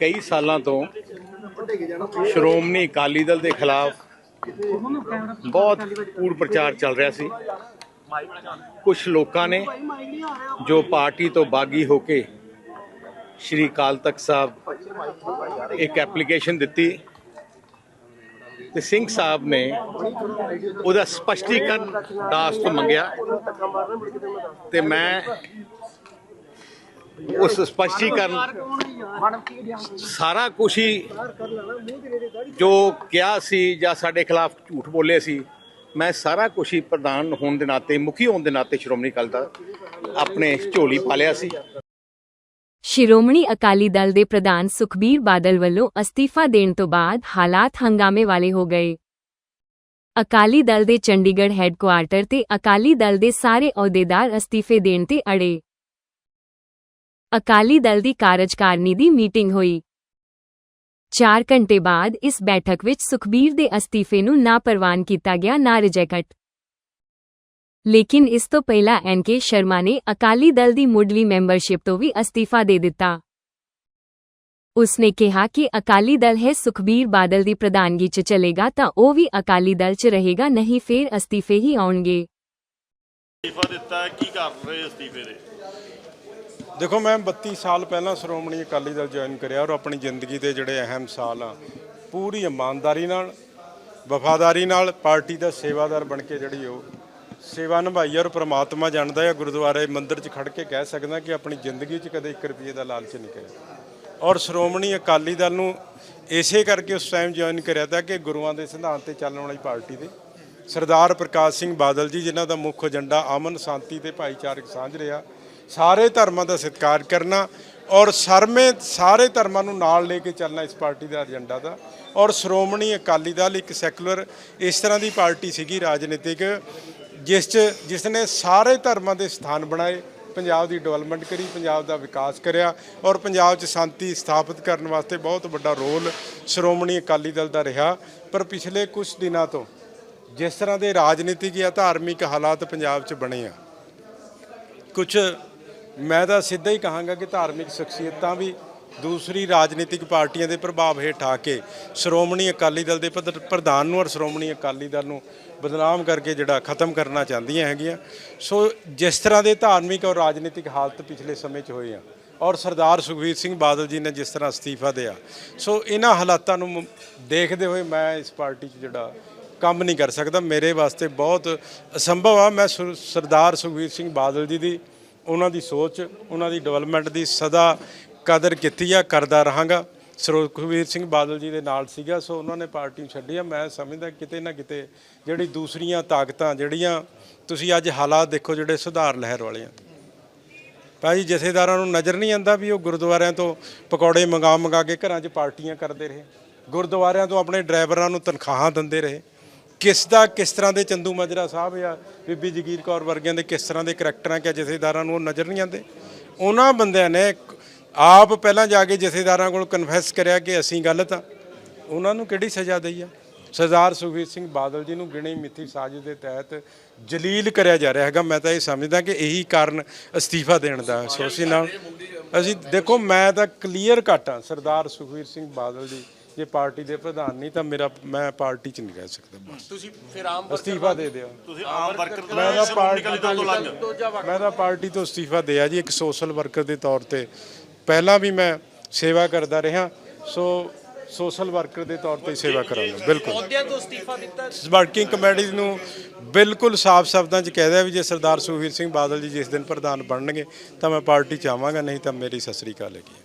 ਕਈ ਸਾਲਾਂ ਤੋਂ ਸ਼੍ਰੋਮਣੀ ਅਕਾਲੀ ਦਲ ਦੇ ਖਿਲਾਫ ਬਹੁਤ ਕੂੜ ਪ੍ਰਚਾਰ ਚੱਲ ਰਿਹਾ ਸੀ। ਕੁਝ ਲੋਕਾਂ ਨੇ ਜੋ ਪਾਰਟੀ ਤੋਂ ਬਾਗੀ ਹੋ ਕੇ ਸ਼੍ਰੀ ਅਕਾਲ ਤਖਤ ਸਾਹਿਬ ਇੱਕ ਐਪਲੀਕੇਸ਼ਨ ਦਿੱਤੀ ਤੇ ਸਿੰਘ ਸਾਹਿਬ ਨੇ ਉਹਦਾ ਸਪਸ਼ਟੀਕਰਨ ਦਾਸ ਤੋਂ ਮੰਗਿਆ ਤੇ ਮੈਂ ਉਸ ਸਪਸ਼ਟੀਕਰਨ ਸਾਰਾ ਕੁਝ ਹੀ ਜੋ ਕਿਹਾ ਸੀ ਜਾਂ ਸਾਡੇ ਖਿਲਾਫ ਝੂਠ ਬੋਲੇ ਸੀ, ਮੈਂ ਸਾਰਾ ਕੁਝ ਹੀ ਪ੍ਰਧਾਨ ਹੋਣ ਦੇ ਨਾਤੇ, ਮੁਖੀ ਹੋਣ ਦੇ ਨਾਤੇ ਸ਼੍ਰੋਮਣੀ ਅਕਾਲੀ ਦਾ ਆਪਣੇ ਝੋਲੀ ਪਾਲਿਆ ਸੀ। ਸ਼੍ਰੋਮਣੀ ਅਕਾਲੀ ਦਲ ਦੇ ਪ੍ਰਧਾਨ ਸੁਖਬੀਰ ਬਾਦਲ ਵੱਲੋਂ ਅਸਤੀਫਾ ਦੇਣ ਤੋਂ ਬਾਅਦ ਹਾਲਾਤ ਹੰਗਾਮੇ ਵਾਲੇ ਹੋ ਗਏ। ਅਕਾਲੀ ਦਲ ਦੇ ਚੰਡੀਗੜ੍ਹ ਹੈੱਡਕੁਆਰਟਰ ਤੇ ਅਕਾਲੀ ਦਲ ਦੇ ਸਾਰੇ ਅਹੁਦੇਦਾਰ ਅਸਤੀਫੇ ਦੇਣ ਤੇ ਅੜੇ। ਅਕਾਲੀ ਦਲ ਦੀ ਕਾਰਜਕਾਰਨੀ ਦੀ ਮੀਟਿੰਗ ਹੋਈ। 4 ਘੰਟੇ ਬਾਅਦ ਇਸ ਬੈਠਕ ਵਿੱਚ ਸੁਖਬੀਰ ਦੇ ਅਸਤੀਫੇ ਨੂੰ ਨਾ ਪ੍ਰਵਾਨ ਕੀਤਾ ਗਿਆ, ਨਾ ਰਿਜੈਕਟ ਲੇਕਿਨ ਇਸ ਤੋਂ ਪਹਿਲਾਂ ਐਨਕੇ ਸ਼ਰਮਾ ਨੇ ਅਕਾਲੀ ਦਲ ਦੀ ਮੁੱਢਲੀ ਮੈਂਬਰਸ਼ਿਪ ਤੋਂ ਵੀ ਅਸਤੀਫਾ ਦੇ ਦਿੱਤਾ। ਉਸਨੇ ਕਿਹਾ ਕਿ ਅਕਾਲੀ ਦਲ ਹੈ ਸੁਖਬੀਰ ਬਾਦਲ ਦੀ ਪ੍ਰਧਾਨਗੀ 'ਚ ਚਲੇਗਾ ਤਾਂ ਉਹ ਵੀ ਅਕਾਲੀ ਦਲ 'ਚ ਰਹੇਗਾ, ਨਹੀਂ ਫੇਰ ਅਸਤੀਫੇ ਹੀ ਆਉਣਗੇ। ਅਸਤੀਫਾ ਦਿੱਤਾ ਕੀ ਕਰ ਰਹੇ ਅਸਤੀਫੇ ਦੇ ਦੇਖੋ, ਮੈਂ 32 ਸਾਲ ਪਹਿਲਾਂ ਸ਼੍ਰੋਮਣੀ ਅਕਾਲੀ ਦਲ ਜੁਆਇਨ ਕਰਿਆ ਔਰ ਆਪਣੀ ਜ਼ਿੰਦਗੀ ਦੇ ਜਿਹੜੇ ਅਹਿਮ ਸਾਲ ਆ, ਪੂਰੀ ਇਮਾਨਦਾਰੀ ਨਾਲ, ਵਫਾਦਾਰੀ ਨਾਲ ਪਾਰਟੀ ਦਾ ਸੇਵਾਦਾਰ ਬਣ ਕੇ ਜਿਹੜੀ ਉਹ ਸੇਵਾ ਨਿਭਾਈ ਔਰ ਪ੍ਰਮਾਤਮਾ ਜਾਣਦਾ ਹੈ, ਗੁਰਦੁਆਰੇ ਮੰਦਿਰ 'ਚ ਖੜ ਕੇ ਕਹਿ ਸਕਦਾ ਕਿ ਆਪਣੀ ਜ਼ਿੰਦਗੀ 'ਚ ਕਦੇ 1 ਰੁਪਏ ਦਾ ਲਾਲਚ ਨਹੀਂ ਕਰਿਆ। ਔਰ ਸ਼੍ਰੋਮਣੀ ਅਕਾਲੀ ਦਲ ਨੂੰ ਇਸੇ ਕਰਕੇ ਉਸ ਟਾਈਮ ਜੁਆਇਨ ਕਰਿਆ ਤਾਂ ਕਿ ਗੁਰੂਆਂ ਦੇ ਸਿਧਾਂਤ ਤੇ ਚੱਲਣ ਵਾਲੀ ਪਾਰਟੀ ਦੇ ਸਰਦਾਰ ਪ੍ਰਕਾਸ਼ ਸਿੰਘ ਬਾਦਲ ਜੀ, ਜਿਨ੍ਹਾਂ ਦਾ ਮੁੱਖ ਏਜੰਡਾ ਅਮਨ ਸ਼ਾਂਤੀ ਤੇ ਭਾਈਚਾਰਕ ਸਾਂਝ ਰਿਹਾ, ਸਾਰੇ ਧਰਮਾਂ ਦਾ ਸਤਿਕਾਰ ਕਰਨਾ ਔਰ ਸਰਮੇ, ਸਾਰੇ ਧਰਮਾਂ ਨੂੰ ਨਾਲ ਲੈ ਕੇ ਚੱਲਣਾ ਇਸ ਪਾਰਟੀ ਦਾ ਏਜੰਡਾ ਦਾ। ਔਰ ਸ਼੍ਰੋਮਣੀ ਅਕਾਲੀ ਦਲ ਇੱਕ ਸੈਕੂਲਰ ਇਸ ਤਰ੍ਹਾਂ ਦੀ ਪਾਰਟੀ ਸੀਗੀ ਰਾਜਨੀਤਿਕ, ਜਿਸ 'ਚ ਜਿਸ ਨੇ ਸਾਰੇ ਧਰਮਾਂ ਦੇ ਸਥਾਨ ਬਣਾਏ, ਪੰਜਾਬ ਦੀ ਡਿਵੈਲਪਮੈਂਟ ਕਰੀ, ਪੰਜਾਬ ਦਾ ਵਿਕਾਸ ਕਰਿਆ ਔਰ ਪੰਜਾਬ 'ਚ ਸ਼ਾਂਤੀ ਸਥਾਪਿਤ ਕਰਨ ਵਾਸਤੇ ਬਹੁਤ ਵੱਡਾ ਰੋਲ ਸ਼੍ਰੋਮਣੀ ਅਕਾਲੀ ਦਲ ਦਾ ਰਿਹਾ। ਪਰ ਪਿਛਲੇ ਕੁਝ ਦਿਨਾਂ ਤੋਂ ਜਿਸ ਤਰ੍ਹਾਂ ਦੇ ਰਾਜਨੀਤਿਕ ਜਾਂ ਧਾਰਮਿਕ ਹਾਲਾਤ ਪੰਜਾਬ 'ਚ ਬਣੇ ਆ ਕੁਝ ਮੈਂ ਤਾਂ ਸਿੱਧਾ ਹੀ ਕਹਾਂਗਾ ਕਿ ਧਾਰਮਿਕ ਸ਼ਖਸੀਅਤਾਂ ਵੀ ਦੂਸਰੀ ਰਾਜਨੀਤਿਕ ਪਾਰਟੀਆਂ ਦੇ ਪ੍ਰਭਾਵ ਹੇਠ ਆ ਕੇ ਸ਼੍ਰੋਮਣੀ ਅਕਾਲੀ ਦਲ ਦੇ ਪ੍ਰਧ- ਪ੍ਰਧਾਨ ਨੂੰ ਔਰ ਸ਼੍ਰੋਮਣੀ ਅਕਾਲੀ ਦਲ ਨੂੰ ਬਦਨਾਮ ਕਰਕੇ ਜਿਹੜਾ ਖਤਮ ਕਰਨਾ ਚਾਹੁੰਦੀਆਂ ਹੈਗੀਆਂ। ਸੋ ਜਿਸ ਤਰ੍ਹਾਂ ਦੇ ਧਾਰਮਿਕ ਔਰ ਰਾਜਨੀਤਿਕ ਹਾਲਤ ਪਿਛਲੇ ਸਮੇਂ 'ਚ ਹੋਏ ਆ, ਔਰ ਸਰਦਾਰ ਸੁਖਬੀਰ ਸਿੰਘ ਬਾਦਲ ਜੀ ਨੇ ਜਿਸ ਤਰ੍ਹਾਂ ਅਸਤੀਫਾ ਦਿਆ, ਸੋ ਇਹਨਾਂ ਹਾਲਾਤਾਂ ਨੂੰ ਦੇਖਦੇ ਹੋਏ ਮੈਂ ਇਸ ਪਾਰਟੀ 'ਚ ਜਿਹੜਾ ਕੰਮ ਨਹੀਂ ਕਰ ਸਕਦਾ। ਮੇਰੇ ਵਾਸਤੇ ਬਹੁਤ ਅਸੰਭਵ ਆ। ਮੈਂ ਸੁਰ- ਸਰਦਾਰ ਸੁਖਬੀਰ ਸਿੰਘ ਬਾਦਲ ਜੀ ਦੀ, ਉਹਨਾਂ ਦੀ ਸੋਚ, ਉਹਨਾਂ ਦੀ ਡਿਵੈਲਪਮੈਂਟ ਦੀ ਸਦਾ ਕਦਰ ਕੀਤੀ ਆ, ਕਰਦਾ ਰਹਾਂਗਾ। ਸੁਖਬੀਰ ਸਿੰਘ ਬਾਦਲ ਜੀ ਦੇ ਨਾਲ ਸੀਗਾ, ਸੋ ਉਹਨਾਂ ਨੇ ਪਾਰਟੀ ਨੂੰ ਛੱਡੀ ਆ ਮੈਂ ਸਮਝਦਾ ਕਿਤੇ ਨਾ ਕਿਤੇ ਜਿਹੜੀ ਦੂਸਰੀਆਂ ਤਾਕਤਾਂ, ਜਿਹੜੀਆਂ ਤੁਸੀਂ ਅੱਜ ਹਾਲਾਤ ਦੇਖੋ, ਜਿਹੜੇ ਸੁਧਾਰ ਲਹਿਰ ਵਾਲੇ ਆ ਭਾਈ ਜਥੇਦਾਰਾਂ ਨੂੰ ਨਜ਼ਰ ਨਹੀਂ ਆਂਦਾ ਵੀ ਉਹ ਗੁਰਦੁਆਰਿਆਂ ਤੋਂ ਪਕੌੜੇ ਮੰਗਾ ਮੰਗਾ ਕੇ ਘਰਾਂ 'ਚ ਪਾਰਟੀਆਂ ਕਰਦੇ ਰਹੇ। ਗੁਰਦੁਆਰਿਆਂ ਤੋਂ ਆਪਣੇ ਡਰਾਈਵਰਾਂ ਨੂੰ ਤਨਖਾਹਾਂ ਦਿੰਦੇ ਰਹੇ। ਕਿਸ ਦਾ, ਕਿਸ ਤਰ੍ਹਾਂ ਦੇ ਚੰਦੂ ਮਾਜਰਾ ਸਾਹਿਬ ਆ ਬੀਬੀ ਜਗੀਰ ਕੌਰ ਵਰਗਿਆਂ ਦੇ ਕਿਸ ਤਰ੍ਹਾਂ ਦੇ ਕਰੈਕਟਰਾਂ ਕਿ ਜਥੇਦਾਰਾਂ ਨੂੰ ਉਹ ਨਜ਼ਰ ਨਹੀਂ ਆਉਂਦੇ? ਉਹਨਾਂ ਬੰਦਿਆਂ ਨੇ ਆਪ ਪਹਿਲਾਂ ਜਾ ਕੇ ਜਥੇਦਾਰਾਂ ਕੋਲ ਕਨਫੈਸ ਕਰਿਆ ਕਿ ਅਸੀਂ ਗਲਤ ਆ। ਉਹਨਾਂ ਨੂੰ ਕਿਹੜੀ ਸਜ਼ਾ ਦਈ ਆ? ਸਰਦਾਰ ਸੁਖਬੀਰ ਸਿੰਘ ਬਾਦਲ ਜੀ ਨੂੰ ਗਿਣੀ ਮਿੱਥੀ ਸਾਜ਼ਿਸ਼ ਦੇ ਤਹਿਤ ਜਲੀਲ ਕਰਿਆ ਜਾ ਰਿਹਾ ਹੈਗਾ। ਮੈਂ ਤਾਂ ਇਹ ਸਮਝਦਾ ਕਿ ਇਹੀ ਕਾਰਨ ਅਸਤੀਫਾ ਦੇਣ ਦਾ ਸੋਸ਼ੀ ਨਾਲ। ਅਸੀਂ ਦੇਖੋ, ਮੈਂ ਤਾਂ ਕਲੀਅਰ ਕੱਟ ਆ ਸਰਦਾਰ ਸੁਖਬੀਰ ਸਿੰਘ ਬਾਦਲ ਜੀ ਜੇ ਪਾਰਟੀ ਦੇ ਪ੍ਰਧਾਨ ਨਹੀਂ ਤਾਂ ਮੇਰਾ ਮੈਂ ਪਾਰਟੀ 'ਚ ਨਹੀਂ ਰਹਿ ਸਕਦਾ ਬਸ। ਤੁਸੀਂ ਫਿਰ ਆਮ ਅਸਤੀਫਾ ਦੇ ਦਿਓ। ਤੁਸੀਂ ਆਮ ਵਰਕਰ ਤੋਂ ਮੈਂ ਤਾਂ ਪਾਰਟੀ ਤੋਂ ਲੰਘ ਤੋਂ ਮੈਂ ਤਾਂ ਪਾਰਟੀ ਤੋਂ ਅਸਤੀਫਾ ਦਿਆ ਜੀ ਇੱਕ ਸੋਸ਼ਲ ਵਰਕਰ ਦੇ ਤੌਰ ਤੇ। ਪਹਿਲਾਂ ਵੀ ਮੈਂ ਸੇਵਾ ਕਰਦਾ ਰਿਹਾ ਸੋ ਸੋਸ਼ਲ ਵਰਕਰ ਦੇ ਤੌਰ ਤੇ ਸੇਵਾ ਕਰਾਂਗਾ ਬਿਲਕੁਲ। ਅਹੁਦਿਆਂ ਤੋਂ ਅਸਤੀਫਾ ਦਿੱਤਾ ਵਰਕਿੰਗ ਕਮੇਟੀ ਨੂੰ ਬਿਲਕੁਲ ਸਾਫ਼ ਸ਼ਬਦਾਂ 'ਚ ਕਹਿ ਦਿਆ ਵੀ ਜੇ ਸਰਦਾਰ ਸੁਖਬੀਰ ਸਿੰਘ ਬਾਦਲ ਜੀ ਜਿਸ ਦਿਨ ਪ੍ਰਧਾਨ ਬਣਨਗੇ ਤਾਂ ਮੈਂ ਪਾਰਟੀ 'ਚ ਆਵਾਂਗਾ ਨਹੀਂ ਤਾਂ ਮੇਰੀ ਸਤਿ ਸ੍ਰੀ ਅਕਾਲ ਹੈਗੀ